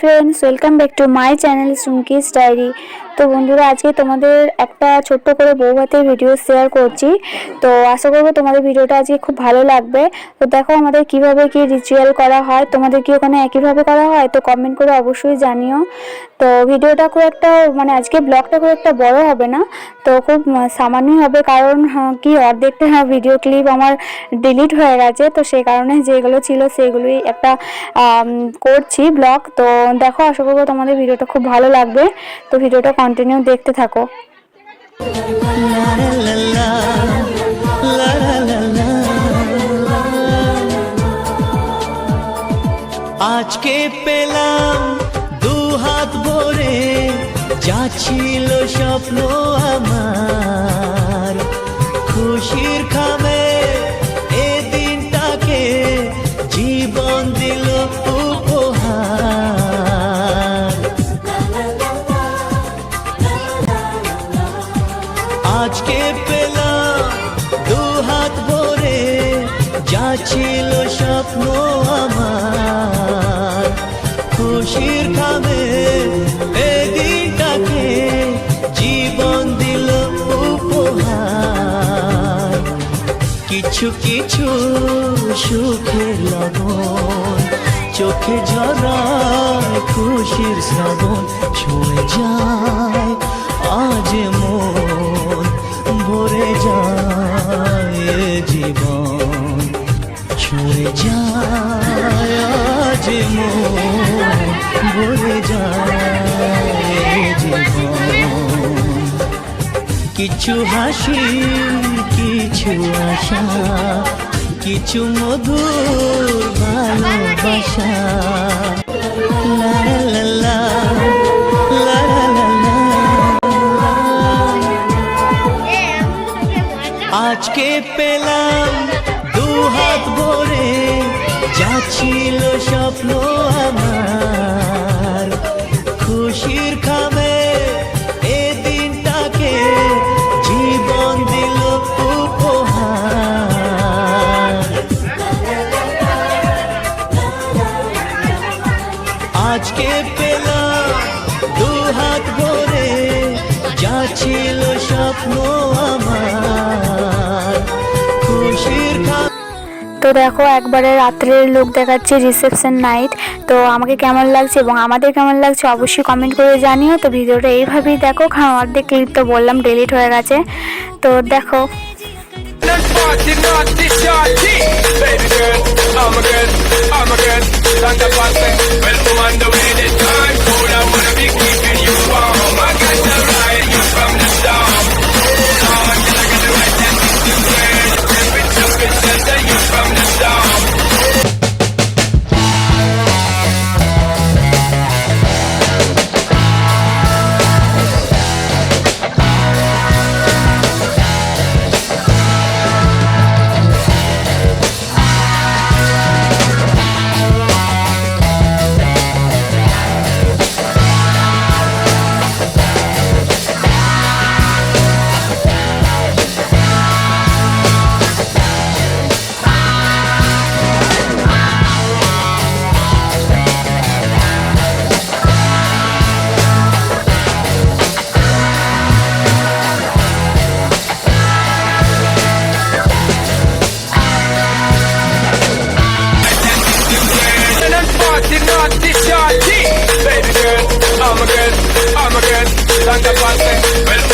Friends welcome back to my channel Sumki's diary তো বন্ধুরা আজকে তোমাদের একটা ছোট্ট করে বৌভাতের ভিডিও শেয়ার করছি। তো আশা করব তোমাদের ভিডিওটা আজকে খুব ভালো লাগবে। তো দেখো আমাদের কীভাবে কি রিচুয়াল করা হয় তোমাদের কি ওখানে একইভাবে করা হয়? তো কমেন্ট করে অবশ্যই জানিও। তো ভিডিওটা খুব একটা মানে আজকে ব্লগটা খুব একটা বড় হবে না তো খুব সামান্যই হবে। কারণ হ্যাঁ, কি অর্ধেকটা ভিডিও ক্লিপ আমার ডিলিট হয়ে গেছে তো সেই কারণে যেগুলো ছিল সেগুলোই একটা করছি ব্লগ তো দেখো আশা করব তোমাদের ভিডিওটা খুব ভালো লাগবে। তো ভিডিওটা কন্টিনিউ দেখতে থাকো। আজকে পেলাম দু হাত ভরে যা ছিল স্বপ্ন আমার। স্বপ্ন আমার। খুশির খাবে এই দিনটাকে জীবন দিল উপহার। কিছু কিছু সুখের লগন চোখে ঝরায় খুশির শ্রাবণ, ছুঁয়ে যায় আজ মন ভরে যায়। ছুঁয়ে যায় আজ মন ভরে যায় জীবন। কিছু হাসি কিছু আশা কিছু মধুর ভালোবাসা। লা। আজকে পেলাম যা ছিল স্বপ্ন আমার। তো দেখো, একবারে রাত্রের লুক দেখাচ্ছে রিসেপশন নাইট তো আমাকে কেমন লাগছে এবং আমাদের কেমন লাগছে অবশ্যই কমেন্ট করে জানিও। তো ভিডিওটা এইভাবেই দেখো, কারণ অর্ধেক ক্লিপ তো বললাম ডিলিট হয়ে গেছে। তো দেখো। again, I'm again, than the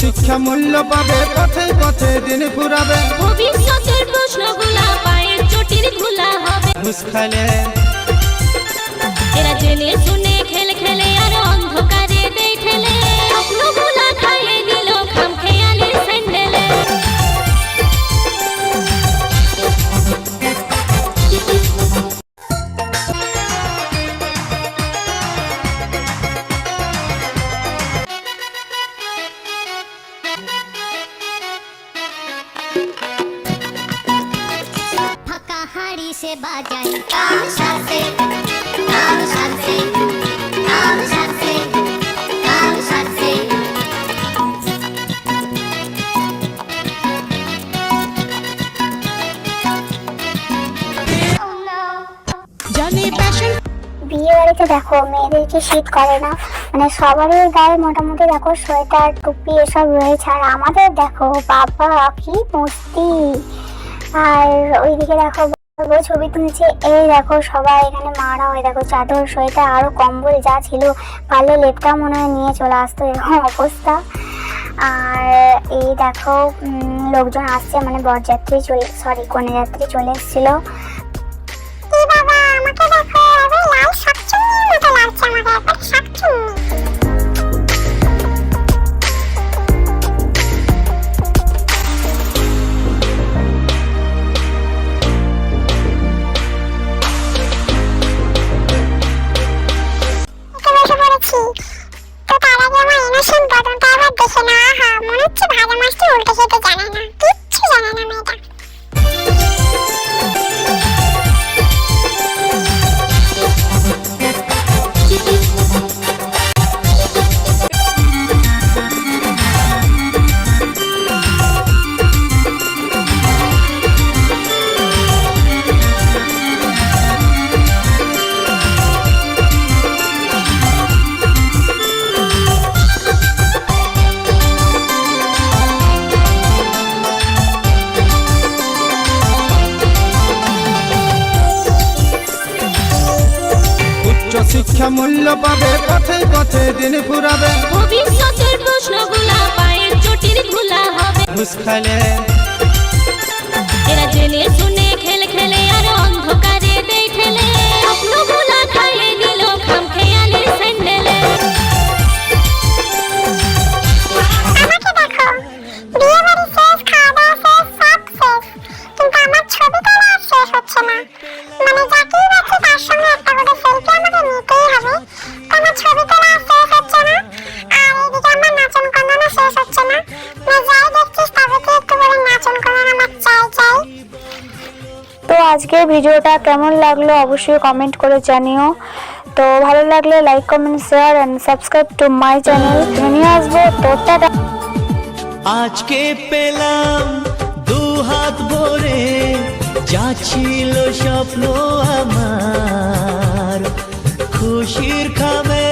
শিক্ষা মূল্য পাবে পথে পথে দিন ফুরাবে। ভবিষ্যতের প্রশ্নগুলা পায়ের চটির খোলা হবে। এরা জেনে শুনে মেয়েদেরকে শীত করে না। মানে সবারই গায়ে মোটামুটি দেখো সোয়েটার, টুপি এসব রয়েছে। আর আমাদের দেখো, বাবা কি মস্তি। আর ওইদিকে দেখো ছবি তুলছে। এই দেখো সবাই এখানে মারা হয়ে দেখো, চাদর, সোয়েটার, আরও কম্বল যা ছিল। পারলে লেপটা মনে হয় নিয়ে চলে আসতো, এরকম অবস্থা। আর এই দেখো লোকজন আসছে মানে বরযাত্রী চলে সরি কনে যাত্রী চলে এসেছিল। দেখে না? হা মনে হচ্ছে ভাজা মাছটি উল্টে খেতে জানে না। মূল্য পাবে পথে পথে দিন ফুরাবে। ভবিষ্যতের প্রশ্নগুলা পায়ের চটিরগুলা হবে। মুসখালে এরা জেনে শুনে আজকের ভিডিওটা কেমন লাগল অবশ্যই কমেন্ট করে জানিও। তো ভালো লাগলে like comment share and subscribe to my channel নিয়ে আসব, তো আজকে পেলাম দু হাত ভরে, যা ছিল স্বপ্ন আমার। খুশির খামে